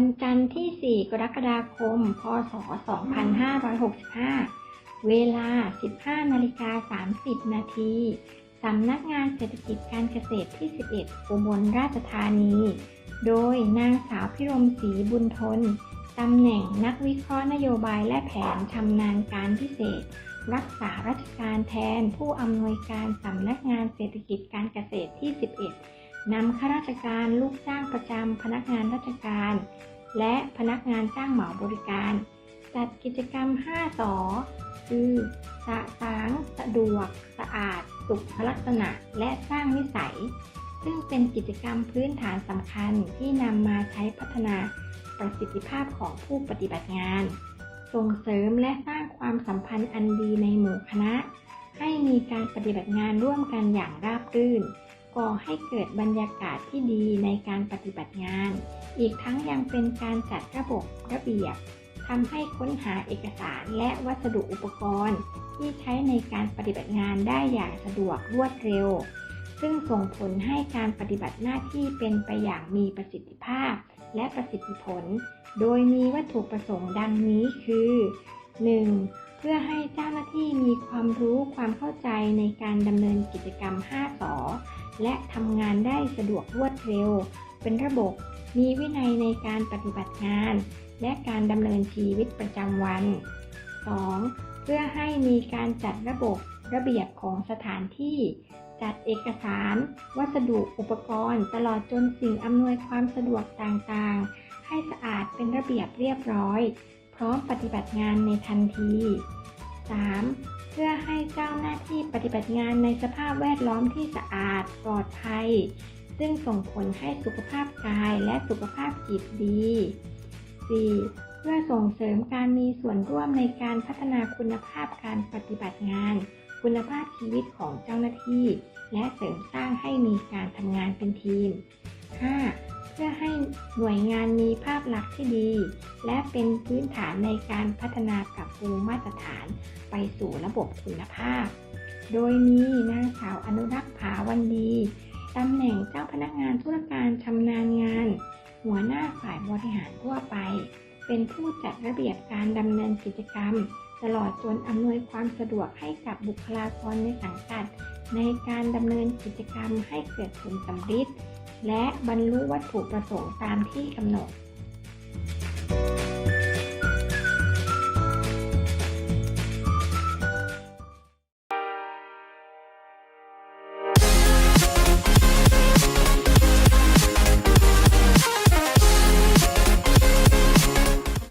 วันจันทร์ที่ 4 กรกฎาคม พศ 2565 เวลา 15นาฬิกา30 นาทีสำนักงานเศรษฐกิจการเกษตรที่ 11 อุบลราชธานี โดยนางสาวพิรมศรีบุญทน ตำแหน่งนักวิเคราะห์นโยบายและแผนชำนาญการพิเศษ รักษาราชการแทนผู้อำนวยการสำนักงานเศรษฐกิจการเกษตรที่ 11 นำข้าราชการลูกจ้างประจำพนักงานราชการ และพนักงานจ้างเหมาบริการ จัดกิจกรรม5สอคือสะสาง สะดวก สะอาด สุขลักษณะ และสร้างนิสัย ซึ่งเป็นกิจกรรมพื้นฐานสำคัญที่นำมาใช้พัฒนาประสิทธิภาพของผู้ปฏิบัติงาน ส่งเสริมและสร้างความสัมพันธ์อันดีในหมู่คณะ ให้มีการปฏิบัติงานร่วมกันอย่างราบรื่น ก่อให้เกิดบรรยากาศที่ดีในการปฏิบัติงาน อีกทั้งยังเป็นการจัดระบบระเบียบทำให้ค้นหาเอกสารและวัสดุอุปกรณ์ ที่ใช้ในการปฏิบัติงานได้อย่างสะดวกรวดเร็ว ซึ่งส่งผลให้การปฏิบัติหน้าที่เป็นไปอย่างมีประสิทธิภาพ และประสิทธิผล โดยมีวัตถุประสงค์ดังนี้คือ 1. เพื่อให้เจ้าหน้าที่มีความรู้ความเข้าใจในการดำเนินกิจกรรม 5สอและทำงานได้สะดวกรวดเร็ว เป็นระบบ มีวินัยในการปฏิบัติงาน และการดำเนินชีวิตประจำวัน 2. เพื่อให้มีการจัดระบบระเบียบของสถานที่ จัดเอกสาร วัสดุอุปกรณ์ ตลอดจนสิ่งอำนวยความสะดวกต่างๆ ให้สะอาดเป็นระเบียบเรียบร้อย ร้อมปฏิบัติงานในทันที 3. เพื่อให้เจ้าหน้าที่ปฏิบัติงานในสภาพแวดล้อมที่สะอาดปลอดภัย ซึ่งส่งผลให้สุขภาพกายและสุขภาพจิตดี 4. เพื่อส่งเสริมการมีส่วนร่วมในการพัฒนาคุณภาพการปฏิบัติงาน คุณภาพชีวิตของเจ้าหน้าที่ และเสริมสร้างให้มีการทำงานเป็นทีม 5. เพื่อให้หน่วยงานมีภาพลักษณ์ที่ดี และเป็นพื้นฐานในการพัฒนาปรับปรุงมาตรฐานไปสู่ระบบคุณภาพ โดยมีนางสาวอนุรักษ์ผาวันดีตำแหน่งเจ้าพนักงานธุรการชำนาญงาน หัวหน้าฝ่ายบริหารทั่วไป เป็นผู้จัดระเบียบการดำเนินกิจกรรม ตลอดจนอำนวยความสะดวกให้กับบุคลากรในสังกัด ในการดำเนินกิจกรรมให้เกิดผลสำเร็จและบรรลุวัตถุประสงค์ตามที่กำหนด